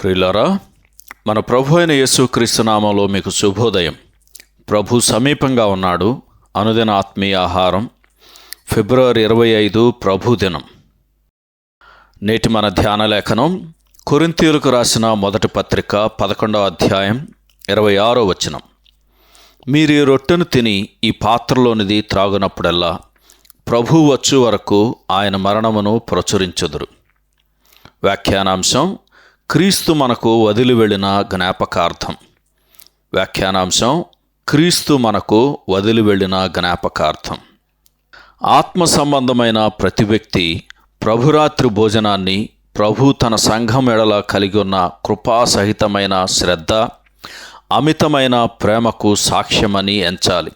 ప్రియులారా మన ప్రభు అయిన యేసుక్రీస్తు నామంలో మీకు శుభోదయం. ప్రభు సమీపంగా ఉన్నాడు అనుదిన ఆత్మీయ ఆహారం ఫిబ్రవరి ఇరవై ఐదు ప్రభు దినం. నేటి మన ధ్యాన లేఖనం కొరింతీయులకు రాసిన మొదటి పత్రిక పదకొండవ అధ్యాయం ఇరవై ఆరో వచనం. మీరు ఈ రొట్టెను తిని ఈ పాత్రలోనిది త్రాగునప్పుడల్లా ప్రభు వచ్చు వరకు ఆయన మరణమును ప్రచురించుదురు. వ్యాఖ్యానాంశం క్రీస్తు మనకు వదిలి వెళ్ళిన జ్ఞాపకార్థం. వ్యాఖ్యానాంశం క్రీస్తు మనకు వదిలి వెళ్ళిన జ్ఞాపకార్థం. ఆత్మ సంబంధమైన ప్రతి వ్యక్తి ప్రభురాత్రి భోజనాన్ని ప్రభు తన సంఘం ఎడల కలిగి ఉన్న కృపాసహితమైన శ్రద్ధ అమితమైన ప్రేమకు సాక్ష్యమని ఎంచాలి.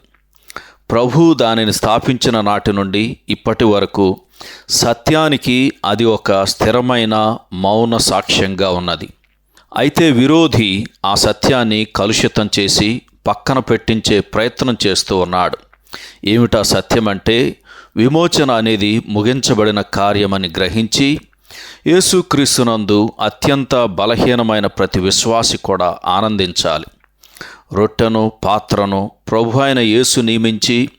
ప్రభు దానిని స్థాపించిన నాటి నుండి ఇప్పటి వరకు సత్యానికి అది ఒక స్థిరమైన మౌన సాక్ష్యంగా ఉన్నది. అయితే విరోధి ఆ సత్యాన్ని కలుషితం చేసి పక్కన పెట్టించే ప్రయత్నం చేస్తూ ఉన్నాడు. ఏమిటా సత్యం అంటే విమోచన అనేది ముగించబడిన కార్యమని గ్రహించి యేసుక్రీస్తునందు అత్యంత బలహీనమైన ప్రతి విశ్వాసి కూడా ఆనందించాలి. రొట్టెను పాత్రను ప్రభు అయిన యేసు నియమించి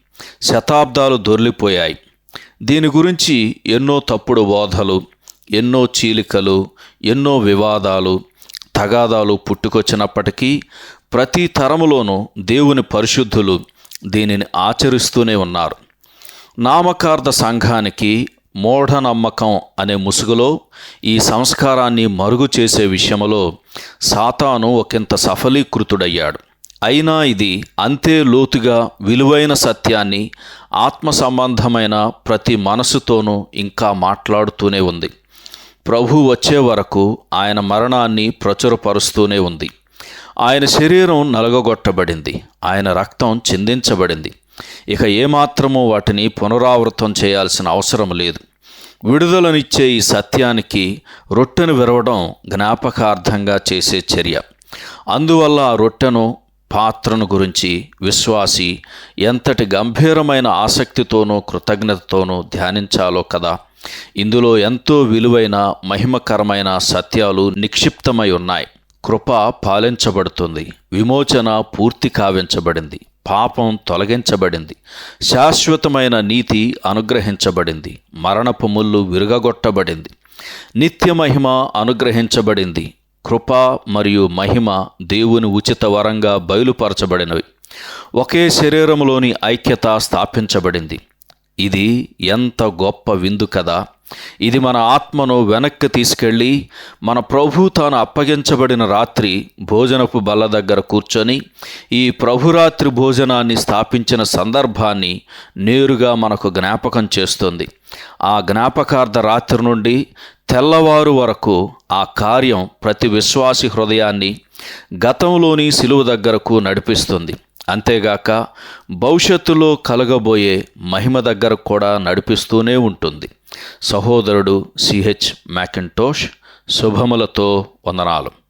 శతాబ్దాలు దొర్లిపోయాయి. దీని గురించి ఎన్నో తప్పుడు బోధలు ఎన్నో చీలికలు ఎన్నో వివాదాలు తగాదాలు పుట్టుకొచ్చినప్పటికీ ప్రతి తరములోనూ దేవుని పరిశుద్ధులు దీనిని ఆచరిస్తూనే ఉన్నారు. నామకార్థ సంఘానికి మూఢనమ్మకం అనే ముసుగులో ఈ సంస్కారాన్ని మరుగు చేసే విషయంలో సాతాను ఒకంత సఫలీకృతుడయ్యాడు. అయినా ఇది అంతే లోతుగా విలువైన సత్యాన్ని ఆత్మ సంబంధమైన ప్రతి మనసుతోనూ ఇంకా మాట్లాడుతూనే ఉంది. ప్రభు వచ్చే వరకు ఆయన మరణాన్ని ప్రచురపరుస్తూనే ఉంది. ఆయన శరీరం నలగొట్టబడింది. ఆయన రక్తం చిందించబడింది. ఇక ఏమాత్రమూ వాటిని పునరావృతం చేయాల్సిన అవసరం లేదు. విడుదలనిచ్చే ఈ సత్యానికి రొట్టెను విరవడం జ్ఞాపకార్థంగా చేసే చర్య. అందువల్ల ఆ రొట్టెను పాత్రను గురించి విశ్వాసి ఎంతటి గంభీరమైన ఆసక్తితోనూ కృతజ్ఞతతోనూ ధ్యానించాలో కదా. ఇందులో ఎంతో విలువైన మహిమకరమైన సత్యాలు నిక్షిప్తమై ఉన్నాయి. కృప పాలించబడుతుంది. విమోచన పూర్తి కావించబడింది. పాపం తొలగించబడింది. శాశ్వతమైన నీతి అనుగ్రహించబడింది. మరణపు ముళ్ళు విరుగగొట్టబడింది. నిత్య మహిమ అనుగ్రహించబడింది. కృప మరియు మహిమ దేవుని ఉచిత వరంగా బయలుపరచబడినవి. ఒకే శరీరములోని ఐక్యత స్థాపించబడింది. ఇది ఎంత గొప్ప విందు కదా. ఇది మన ఆత్మను వెనక్కి తీసుకెళ్ళి మన ప్రభు తాను అప్పగించబడిన రాత్రి భోజనపు బల్ల దగ్గర కూర్చొని ఈ ప్రభురాత్రి భోజనాన్ని స్థాపించిన సందర్భాన్ని నేరుగా మనకు జ్ఞాపకం చేస్తుంది. ఆ జ్ఞాపకార్థ రాత్రి నుండి తెల్లవారు వరకు ఆ కార్యం ప్రతి విశ్వాసి హృదయాన్ని గతంలోని సిలువ దగ్గరకు నడిపిస్తుంది. అంతేగాక భవిష్యత్తులో కలగబోయే మహిమ దగ్గర కూడా నడిపిస్తూనే ఉంటుంది. సహోదరుడు సిహెచ్ మ్యాకింటోష్ శుభములతో వందనాలు.